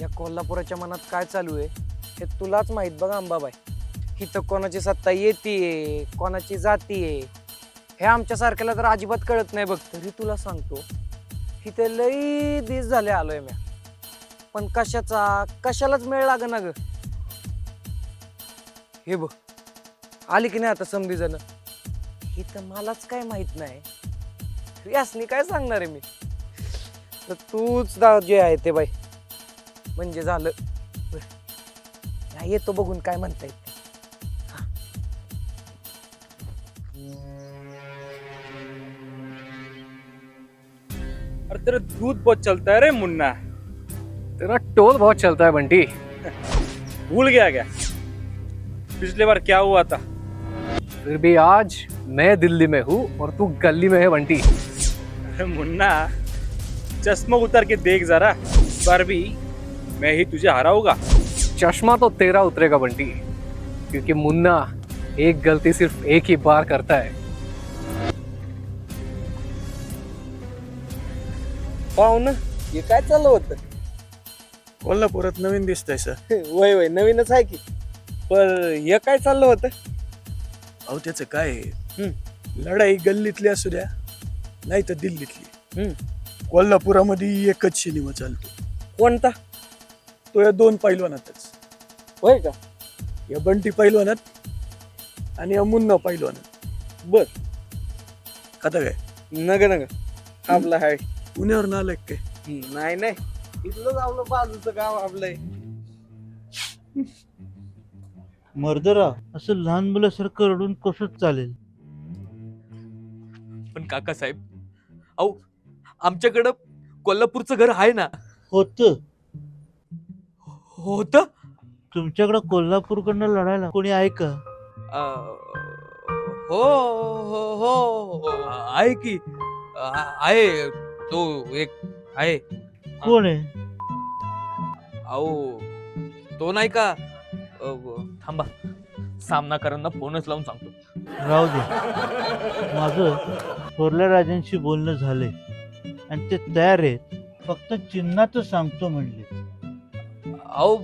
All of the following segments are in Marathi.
या कोल्हापुराच्या मनात काय चालू आहे हे तुलाच माहीत बघ अंबाबाई. इथं कोणाची सत्ता येते कोणाची जातीये हे आमच्या सारख्याला तर अजिबात कळत नाही बघ. तरी तुला सांगतो इथे लई दिस झाले आलोय म्या. पण कशाचा कशालाच मेळ लाग ना ग. हे बघ आली की नाही आता समधी जण? इथं मलाच काय माहीत नाही. यासनी काय सांगणार आहे मी? तर तूच दा जे आहे ते बाई. म्हणजे झालं. बरं. या येतो बघून काय म्हणता अरे तेरा दूध बहुत चलता है रे मुन्ना. तेरा टोल बहुत चलता है बंटी. भूल गया क्या? पिछले बार क्या हुआ था? फिर भी आज मैं दिल्ली में हूँ और तू गली में है बंटी. अरे मुन्ना चश्मा उतार के देख जरा. बार भी मैं ही तुझे हराऊंगा चश्मा तो तेरा उतरेगा बंटी। क्योंकि मुन्ना एक गलती सिर्फ एक ही बार करता है। पाहुन हे काय चाललं होतं? कोल्हापुरात नवीन दिसतंय सर. वय वय नवीनच आहे की? पण हे काय चाललं होतं? अहो त्याचं काय आहे? लढाई गल्लीतली असू द्या नाही तर दिल्लीतली. हम्म. कोल्हापुरामध्ये एकच सिनेमा चालतो. कोणता? तो या दोन पैलवानातच. होय का? या बंटी पैलवानात आणि या मुन्ना पैलवानात. बर. आता काय? नग नग. आपलं हाय. पुण्यावर आलंय काय? नाही नाही. इथलंच आपलं बाजूचं गाव आपलंय. मर्दरा असं लहान मुलासारखं रडून कसं चालेल? पण काकासाहेब अहो आमच्याकडं कोल्हापूरचं घर आहे ना? होत. होत? तुमच्याकडं कोल्हापूरकडनं लढायला कोणी आहे का? हो हो हो आहे की. आ- आहे तो एक आहे. कोण आहे? अहो तो नाही का? अ, थांबा सामनाकरांना फोनच लावून सांगतो. राहू दे. माझं थोरल्या राजांशी बोलणं झालंय. आणि ते तयार आहेत. फक्त चिन्हाचं सांगतो म्हणले अहो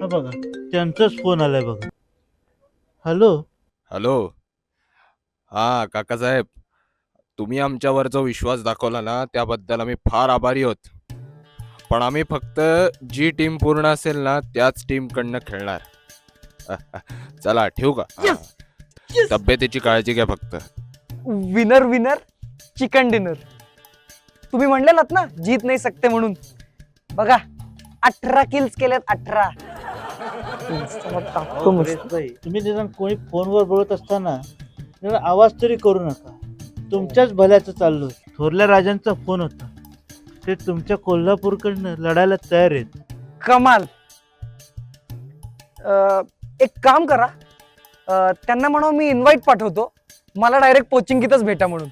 हा बघा त्यांचाच फोन आलाय बघा. हॅलो हॅलो हा काकासाहेब तुम्ही आमच्यावरचा विश्वास दाखवला ना त्याबद्दल आम्ही फार आभारी आहोत. पण आम्ही फक्त जी टीम पूर्ण असेल ना त्याच टीम कडनं खेळणार. चला ठेवू का? हा. तब्येतीची काळजी घ्या फक्त. विनर विनर चिकन डिनर तुम्ही म्हणलेलात ना जीत नाही सकते म्हणून. बघा अठरा किल्स केल्यात अठरा. तुम्ही निदान कोणी फोनवर बोलत असताना आवाज तरी करू नका. तुमच्याच भल्याचं चाललो थोरल्या राजांचा फोन होता. ते तुमच्या कोल्हापूरकडनं लढायला तयार आहेत. कमाल. अं, एक काम करा. अं, त्यांना म्हणा मी इन्व्हाइट पाठवतो. मला डायरेक्ट पोचिंगीतच भेटा म्हणून.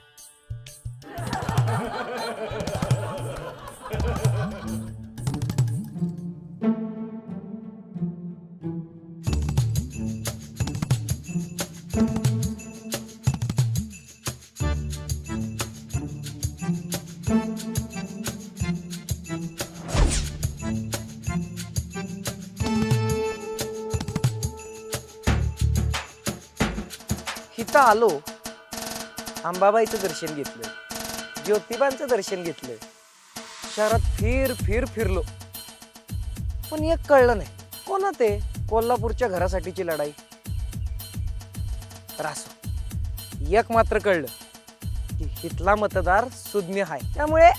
इथं आलो. अंबाबाईचं दर्शन घेतलं. ज्योतिबांचं दर्शन घेतलं. शहरात फिर फिर फिरलो. पण एक कळलं नाही. कोणा ते कोल्हापूरच्या घरासाठीची लढाई. तर असो एक मात्र कळलं की हितला मतदार सुज्ञ आहे. त्यामुळे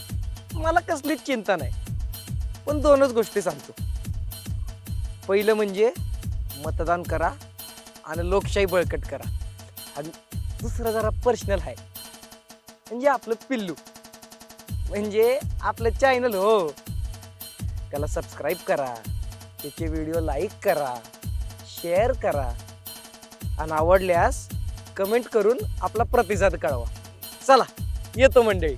मला कसलीच चिंता नाही. पण दोनच गोष्टी सांगतो. पहिलं म्हणजे मतदान करा आणि लोकशाही बळकट करा. आणि दुसरं जरा पर्सनल आहे. म्हणजे आपलं पिल्लू. म्हणजे आपलं चॅनल हो. त्याला सबस्क्राईब करा. त्याचे व्हिडिओ लाईक करा. शेअर करा. आणि आवडल्यास कमेंट करून आपला प्रतिसाद कळवा. चला येतो मंडळी.